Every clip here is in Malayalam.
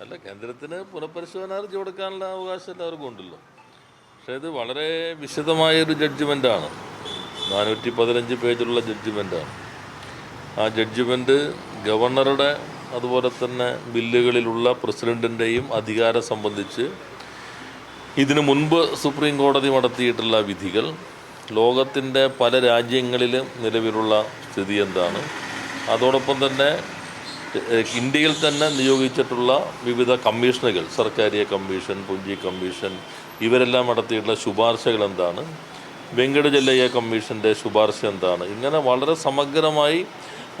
അല്ല കേന്ദ്രത്തിന് പുനഃപരിശോധന ഹർജി കൊടുക്കാനുള്ള അവകാശം എല്ലാവർക്കും ഉണ്ടല്ലോ. പക്ഷേ ഇത് വളരെ വിശദമായൊരു ജഡ്ജിമെന്റാണ് നാനൂറ്റി പതിനഞ്ച് പേജുള്ള ജഡ്ജിമെന്റാണ് ആ ജഡ്ജിമെന്റ് ഗവർണറുടെ അതുപോലെ തന്നെ ബില്ലുകളിലുള്ള പ്രസിഡന്റിന്റെയും അധികാരം സംബന്ധിച്ച് ഇതിനു മുൻപ് സുപ്രീം കോടതി നടത്തിയിട്ടുള്ള വിധികൾ ലോകത്തിന്റെ പല രാജ്യങ്ങളിലും നിലവിലുള്ള സ്ഥിതി എന്താണ് അതോടൊപ്പം തന്നെ ഇന്ത്യയിൽ തന്നെ നിയോഗിച്ചിട്ടുള്ള വിവിധ കമ്മീഷനുകൾ സർക്കാരിയ കമ്മീഷൻ പുഞ്ചി കമ്മീഷൻ ഇവരെല്ലാം നടത്തിയിട്ടുള്ള ശുപാർശകൾ എന്താണ്? വെങ്കട വെങ്കടജല്ലയ്യ കമ്മീഷന്റെ ശുപാർശ എന്താണ്? ഇങ്ങനെ വളരെ സമഗ്രമായി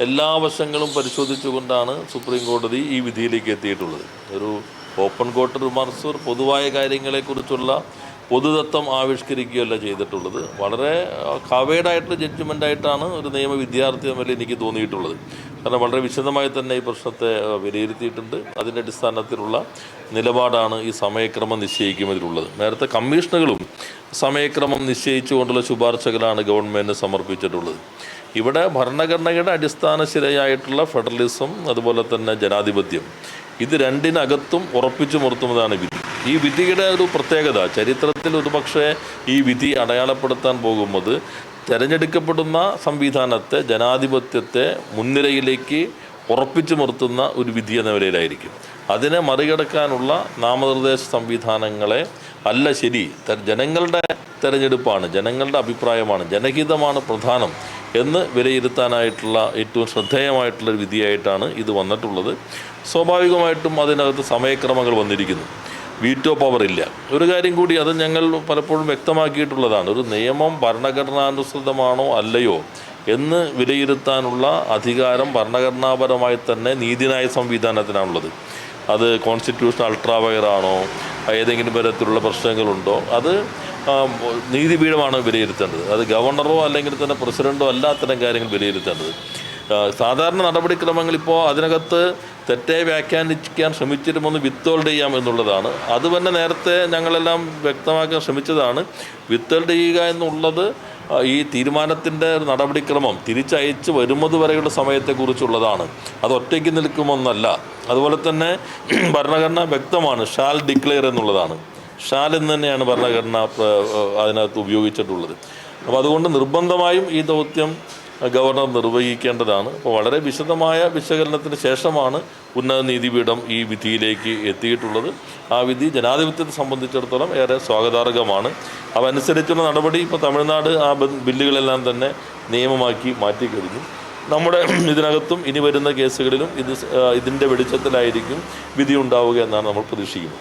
എല്ലാ വശങ്ങളും പരിശോധിച്ചുകൊണ്ടാണ് സുപ്രീം കോടതി ഈ വിധിയിലേക്ക് എത്തിയിട്ടുള്ളത്. ഒരു ഓപ്പൺ കോർട്ട് റിമാർക്സ് പൊതുവായ കാര്യങ്ങളെക്കുറിച്ചുള്ള പൊതുതത്വം ആവിഷ്കരിക്കുകയല്ല ചെയ്തിട്ടുള്ളത്. വളരെ കവേഡായിട്ടുള്ള ജഡ്ജ്മെന്റായിട്ടാണ് ഒരു നിയമ വിദ്യാർത്ഥി തമ്മിൽ എനിക്ക് തോന്നിയിട്ടുള്ളത്. കാരണം വളരെ വിശദമായി തന്നെ ഈ പ്രശ്നത്തെ വിലയിരുത്തിയിട്ടുണ്ട്. അതിന്റെ അടിസ്ഥാനത്തിലുള്ള നിലപാടാണ് ഈ സമയക്രമം നിശ്ചയിക്കുന്നതിലുള്ളത്. നേരത്തെ കമ്മീഷനുകളും സമയക്രമം നിശ്ചയിച്ചുകൊണ്ടുള്ള ശുപാർശകളാണ് ഗവൺമെന്റ് സമർപ്പിച്ചിട്ടുള്ളത്. ഇവിടെ ഭരണഘടനയുടെ അടിസ്ഥാന ശിലയായിട്ടുള്ള ഫെഡറലിസം അതുപോലെ തന്നെ ജനാധിപത്യം ഇത് രണ്ടിനകത്തും ഉറപ്പിച്ചു നിർത്തുന്നതാണ് വിധി. ഈ വിധിയുടെ ഒരു പ്രത്യേകത ചരിത്രത്തിൽ ഒരുപക്ഷെ ഈ വിധി അടയാളപ്പെടുത്താൻ പോകുന്നത് തിരഞ്ഞെടുക്കപ്പെടുന്ന സംവിധാനത്തെ ജനാധിപത്യത്തെ മുൻനിരയിലേക്ക് ഉറപ്പിച്ചു നിർത്തുന്ന ഒരു വിധി എന്ന നിലയിലായിരിക്കും. അതിനെ മറികടക്കാനുള്ള നാമനിർദ്ദേശ സംവിധാനങ്ങളെ അല്ല ശരി ജനങ്ങളുടെ തെരഞ്ഞെടുപ്പാണ് ജനങ്ങളുടെ അഭിപ്രായമാണ് ജനഹിതമാണ് പ്രധാനം എന്ന് വിലയിരുത്താനായിട്ടുള്ള ഏറ്റവും ശ്രദ്ധേയമായിട്ടുള്ള വിധിയായിട്ടാണ് ഇത് വന്നിട്ടുള്ളത്. സ്വാഭാവികമായിട്ടും അതിനകത്ത് സമയക്രമങ്ങൾ വന്നിരിക്കുന്നു. വീറ്റോ പവർ ഇല്ല. ഒരു കാര്യം കൂടി അത് ഞങ്ങൾ പലപ്പോഴും വ്യക്തമാക്കിയിട്ടുള്ളതാണ്. ഒരു നിയമം ഭരണഘടനാനുസൃതമാണോ അല്ലയോ എന്ന് വിലയിരുത്താനുള്ള അധികാരം ഭരണഘടനാപരമായി തന്നെ നീതിന്യായ സംവിധാനത്തിനാണുള്ളത്. അത് കോൺസ്റ്റിറ്റ്യൂഷൻ അൾട്രാവയറാണോ ഏതെങ്കിലും തരത്തിലുള്ള പ്രശ്നങ്ങളുണ്ടോ അത് നീതിപീഠമാണ് വിലയിരുത്തേണ്ടത്. അത് ഗവർണറോ അല്ലെങ്കിൽ തന്നെ പ്രസിഡന്റോ അല്ല അത്തരം കാര്യങ്ങൾ വിലയിരുത്തേണ്ടത്. സാധാരണ നടപടിക്രമങ്ങൾ ഇപ്പോൾ അതിനകത്ത് തെറ്റായി വ്യാഖ്യാനിക്കാൻ ശ്രമിച്ചിരുമെന്ന് വിത്തോൾഡ് ചെയ്യാം എന്നുള്ളതാണ്. അത് തന്നെ നേരത്തെ ഞങ്ങളെല്ലാം വ്യക്തമാക്കാൻ ശ്രമിച്ചതാണ്. വിത്തോൾഡ് ചെയ്യുക എന്നുള്ളത് ഈ തീരുമാനത്തിന്റെ നടപടിക്രമം തിരിച്ചയച്ച് വരുന്നത് വരെയുള്ള സമയത്തെക്കുറിച്ചുള്ളതാണ്. അത് ഒറ്റയ്ക്ക് നിൽക്കുമെന്നല്ല. അതുപോലെ തന്നെ ഭരണഘടന വ്യക്തമാണ്. ഷാൽ ഡിക്ലെയർ എന്നുള്ളതാണ്. ഷാൽ എന്ന് തന്നെയാണ് ഭരണഘടന അതിനകത്ത് ഉപയോഗിച്ചിട്ടുള്ളത്. അപ്പോൾ അതുകൊണ്ട് നിർബന്ധമായും ഈ ദൗത്യം ഗവർണർ നിർവഹിക്കേണ്ടതാണ്. അപ്പോൾ വളരെ വിശദമായ വിശകലനത്തിന് ശേഷമാണ് ഉന്നത നീതിപീഠം ഈ വിധിയിലേക്ക് എത്തിയിട്ടുള്ളത്. ആ വിധി ജനാധിപത്യത്തെ സംബന്ധിച്ചിടത്തോളം ഏറെ സ്വാഗതാർഹമാണ്. അതനുസരിച്ചുള്ള നടപടി ഇപ്പോൾ തമിഴ്നാട് ആ ബില്ലുകളെല്ലാം തന്നെ നിയമമാക്കി മാറ്റിക്കഴിഞ്ഞു നമ്മുടെ ഇതിനകത്തും ഇനി വരുന്ന കേസുകളിലും ഇത് ഇതിന്റെ വെളിച്ചത്തിലായിരിക്കും വിധി ഉണ്ടാവുക എന്നാണ് നമ്മൾ പ്രതീക്ഷിക്കുന്നത്.